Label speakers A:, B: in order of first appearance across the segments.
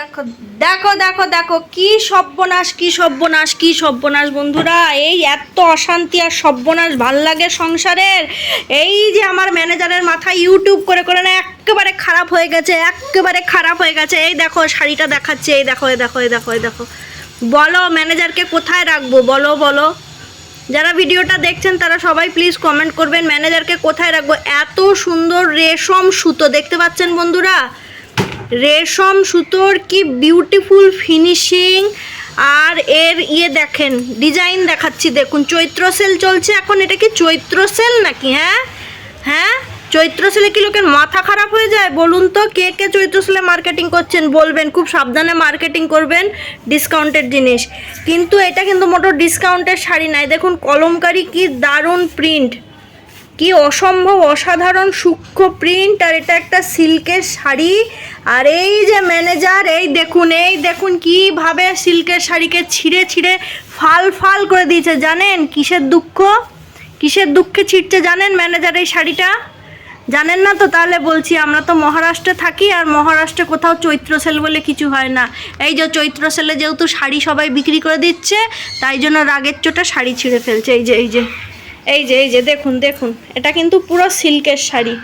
A: দেখো দেখো দেখো দেখো, কি সর্বনাশ কি সর্বনাশ কি সর্বনাশ বন্ধুরা, এই এত অশান্তি আর সর্বনাশ ভালো লাগে সংসারের। এই যে আমার ম্যানেজারের মাথা ইউটিউব করে করে না একেবারে খারাপ হয়ে গেছে, একেবারে খারাপ হয়ে গেছে। এই দেখো, শাড়িটা দেখাচ্ছে, এই দেখো এই দেখো এই দেখো এই দেখো। বলো, ম্যানেজারকে কোথায় রাখব? বলো বলো। যারা ভিডিওটা দেখছেন, তারা সবাই প্লিজ কমেন্ট করবেন, ম্যানেজারকে কোথায় রাখব? এত সুন্দর রেশম সুতো, দেখতে পাচ্ছেন বন্ধুরা? রেশম সুতোর কি বিউটিফুল ফিনিশিং আর এর ইয়ে দেখেন ডিজাইন দেখাচ্ছি, দেখুন, চৈত্র সেল চলছে এখন, এটা কি চৈত্র সেল নাকি হ্যাঁ? হ্যাঁ? চৈত্র সেলে কি লোকের মাথা খারাপ হয়ে যায়? বলুন তো, কে কে চৈত্র সেলে মার্কেটিং করছেন, বলবেন, খুব সাবধানে মার্কেটিং করবেন ডিসকাউন্টের জিনিস। কিন্তু এটা কিন্তু মোটর ডিসকাউন্টের শাড়ি নাই। দেখুন, কলমকারি কি দারুণ প্রিন্ট কি অসম্ভব অসাধারণ সূক্ষ্ম প্রিন্ট আর এটা একটা সিল্কের শাড়ি। আর এই যে ম্যানেজার এই দেখুন এই দেখুন কীভাবে সিল্কের শাড়িকে ছিঁড়ে ছিঁড়ে ফাল ফাল করে দিয়েছে। জানেন কিসের দুঃখ? কিসের দুঃখে ছিঁড়ছে জানেন ম্যানেজার এই শাড়িটা? জানেন না তো? তাহলে বলছি, আমরা তো মহারাষ্ট্রে থাকি, আর মহারাষ্ট্রে কোথাও চৈত্র সেল বলে কিছু হয় না। এই যে চৈত্র সেলে যেহেতু শাড়ি সবাই বিক্রি করে দিচ্ছে, তাই জন্য রাগের চোটা শাড়ি ছিঁড়ে ফেলছে। এই যে এই যে। এই যে এই যে দেখুন দেখুন। এটা কিন্তু পুরো সিল্কের শাড়ি।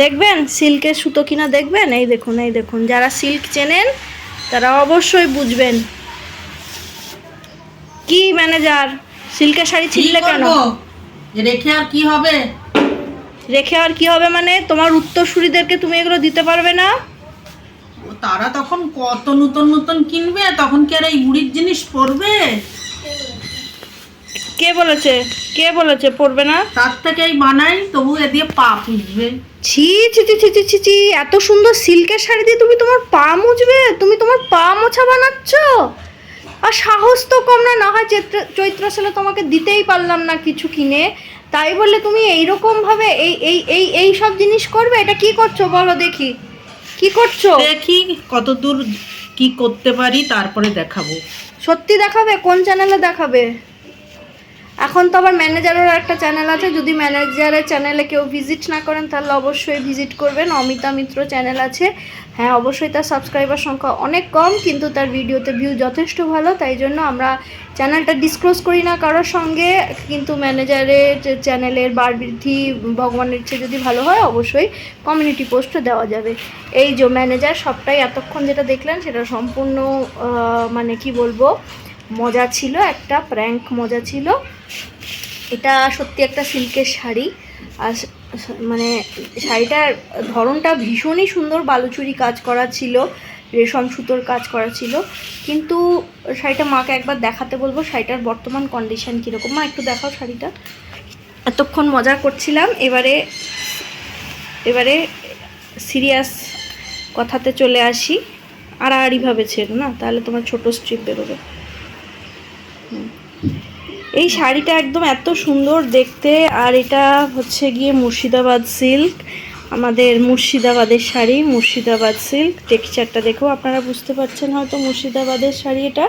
A: দেখবেন? সিল্কের সুতো কিনা দেখবেন? এই দেখুন এই দেখুন। যারা সিল্ক চেনেন তারা অবশ্যই বুঝবেন। কি ম্যানেজার? সিল্কের শাড়ি ছিললে কেন?
B: রেখে আর কি হবে?
A: রেখে আর কি হবে মানে? তোমার উত্তরসূরিদেরকে তুমি এগুলো দিতে পারবে না?
B: তারা তখন কত নতুন নতুন কিনবে? তখন কি আর এই বুড়ির জিনিস পরবে?
A: কে বলেছে? কে বলেছে? পড়বে না?
B: তার থেকেই বানাই তবু এ দিয়ে পা পুষবে
A: ছি ছি ছি ছি ছি ছি এত সুন্দর সিল্কের শাড়ি দিয়ে তুমি তোমার পা মুছবে? তুমি তোমার পা মোছা বানাচ্ছ? আর সাহস তো কম না না হয় চৈত্র চৈত্র সেলে তোমাকে দিতেই পারলাম না কিছু কিনে। তাই বললে তুমি এইরকম ভাবে এই এই এই এই সব জিনিস করবে? এটা কি করছ বলো দেখি। কি করছ?
B: দেখি কত দূর কি করতে পারি তারপরে দেখাবো।
A: সত্যি দেখাবে? কোন চ্যানেলে দেখাবে? এখন তো আবার ম্যানেজারের একটা চ্যানেল আছে। যদি ম্যানেজারের চ্যানেলে কেউ ভিজিট না করেন, তাহলে অবশ্যই ভিজিট করবেন। অমিতা মিত্র চ্যানেল আছে। হ্যাঁ অবশ্যই তার সাবস্ক্রাইবার সংখ্যা অনেক কম, কিন্তু তার ভিডিওতে ভিউ যথেষ্ট ভালো। তাই জন্য আমরা চ্যানেলটা ডিসক্লোজ করি না কারোর সঙ্গে। কিন্তু ম্যানেজারের চ্যানেলের বার বৃদ্ধি ভগবানের চেয়ে যদি ভালো হয়, অবশ্যই কমিউনিটি পোস্টও দেওয়া যাবে। এই যে ম্যানেজার সবটাই এতক্ষণ যেটা দেখলেন, সেটা সম্পূর্ণ মানে কি বলব মজা ছিল, একটা প্র্যাঙ্ক মজা ছিল। এটা সত্যি একটা সিল্কের শাড়ি। আর মানে শাড়িটার ধরনটা ভীষণই সুন্দর। বালুচুরি কাজ করা ছিল, রেশম সুতোর কাজ করা ছিল। কিন্তু শাড়িটা মাকে একবার দেখাতে বলব, শাড়িটার বর্তমান কন্ডিশন কীরকম। মা, একটু দেখাও শাড়িটা। এতক্ষণ মজা করছিলাম। এবারে এবারে সিরিয়াস কথাতে চলে আসি। আড়াআড়িভাবে ছেড়ো, না? তাহলে তোমার ছোট স্ট্রিপ বেরোবে। এই শাড়িটা একদম এত সুন্দর দেখতে আর এটা হচ্ছে গিয়ে মুর্শিদাবাদ সিল্ক আমাদের মুর্শিদাবাদের শাড়ি মুর্শিদাবাদ সিল্ক। টেক্সচারটা দেখো আপনারা বুঝতে পারছেন হয়তো মুর্শিদাবাদের শাড়ি এটা।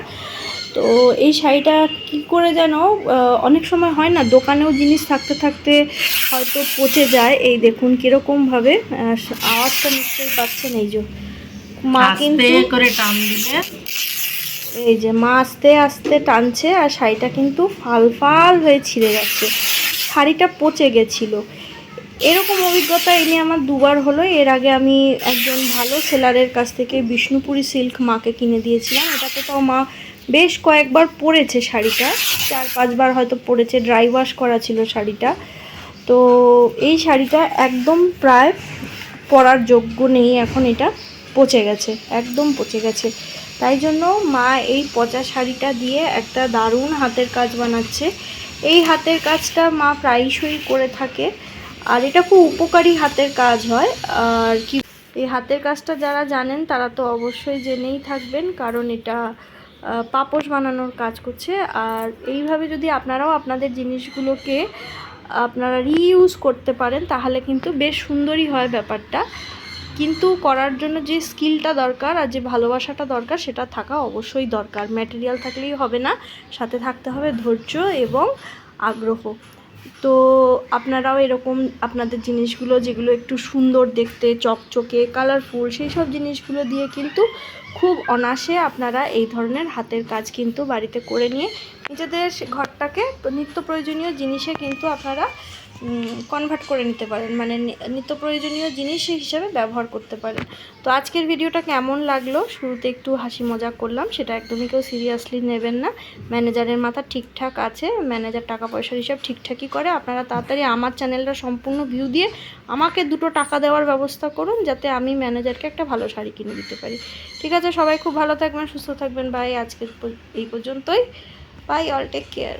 A: তো এই শাড়িটা কি করে যেন অনেক সময় হয় না দোকানেও জিনিস থাকতে থাকতে হয়তো পচে যায়। এই দেখুন কীরকমভাবে আওয়াজটা নিশ্চয়ই পাচ্ছেন। এই যে মা কিন্তু
B: করে টান দিলে
A: এই যে মা আস্তে আস্তে টানছে আর শাড়িটা কিন্তু ফাল ফাল হয়ে ছিঁড়ে গেছে। শাড়িটা পচে গেছিল। এরকম অভিজ্ঞতা এই নিয়ে আমার দুবার হলো। এর আগে আমি একজন ভালো সেলারের কাছ থেকে বিষ্ণুপুরি সিল্ক মাকে কিনে দিয়েছিলাম। এটাতে তো মা বেশ কয়েকবার পরেছে শাড়িটা। চার পাঁচবার হয়তো পরেছে ড্রাই ওয়াশ করা ছিল শাড়িটা। তো এই শাড়িটা একদম প্রায় পরার যোগ্য নেই। এখন এটা পচে গেছে, একদম পচে গেছে। তাই জন্য মা এই পচা শাড়িটা দিয়ে একটা দারুণ হাতের কাজ বানাচ্ছে। এই হাতের কাজটা মা প্রায়শই করে থাকে। আর এটা খুব উপকারী হাতের কাজ হয়। আর কি, এই হাতের কাজটা যারা জানেন তারা তো অবশ্যই জেনেই থাকবেন, কারণ এটা পাপোশ বানানোর কাজ করছে। আর এইভাবে যদি আপনারাও আপনাদের জিনিসগুলোকে আপনারা রিইউজ করতে পারেন, তাহলে কিন্তু বেশ সুন্দরই হয় ব্যাপারটা। কিন্তু করার জন্য যে স্কিলটা দরকার আর যে ভালোবাসাটা দরকার, সেটা থাকা অবশ্যই দরকার। ম্যাটেরিয়াল থাকলেই হবে না। সাথে থাকতে হবে ধৈর্য এবং আগ্রহ। তো আপনারাও এরকম আপনাদের জিনিসগুলো, যেগুলো একটু সুন্দর দেখতে, চকচকে কালারফুল সেই সব জিনিসগুলো দিয়ে কিন্তু খুব অনায়াসে আপনারা এই ধরনের হাতের কাজ কিন্তু বাড়িতে করে নিয়ে নিজেদের ঘরটাকে নিত্য প্রয়োজনীয় জিনিসে কিন্তু আপনারা কনভার্ট করে নিতে পারেন। মানে নিত্য প্রয়োজনীয় জিনিস হিসেবে ব্যবহার করতে পারেন। তো আজকের ভিডিওটা কেমন লাগল? শুরুতে একটু হাসি মজা করলাম। সেটা একদমই কেউ সিরিয়াসলি নেবেন না। ম্যানেজারের মাথা ঠিকঠাক আছে। ম্যানেজার টাকা পয়সার হিসাব ঠিকঠাকই করে। আপনারা তাড়াতাড়ি আমার চ্যানেলটা সম্পূর্ণ ভিউ দিয়ে আমাকে দুটো টাকা দেওয়ার ব্যবস্থা করুন। যাতে আমি ম্যানেজারকে একটা ভালো শাড়ি কিনে দিতে পারি। ঠিক আছে সবাই খুব ভালো থাকবেন সুস্থ থাকবেন। বাই আজকে এই পর্যন্তই। By all take care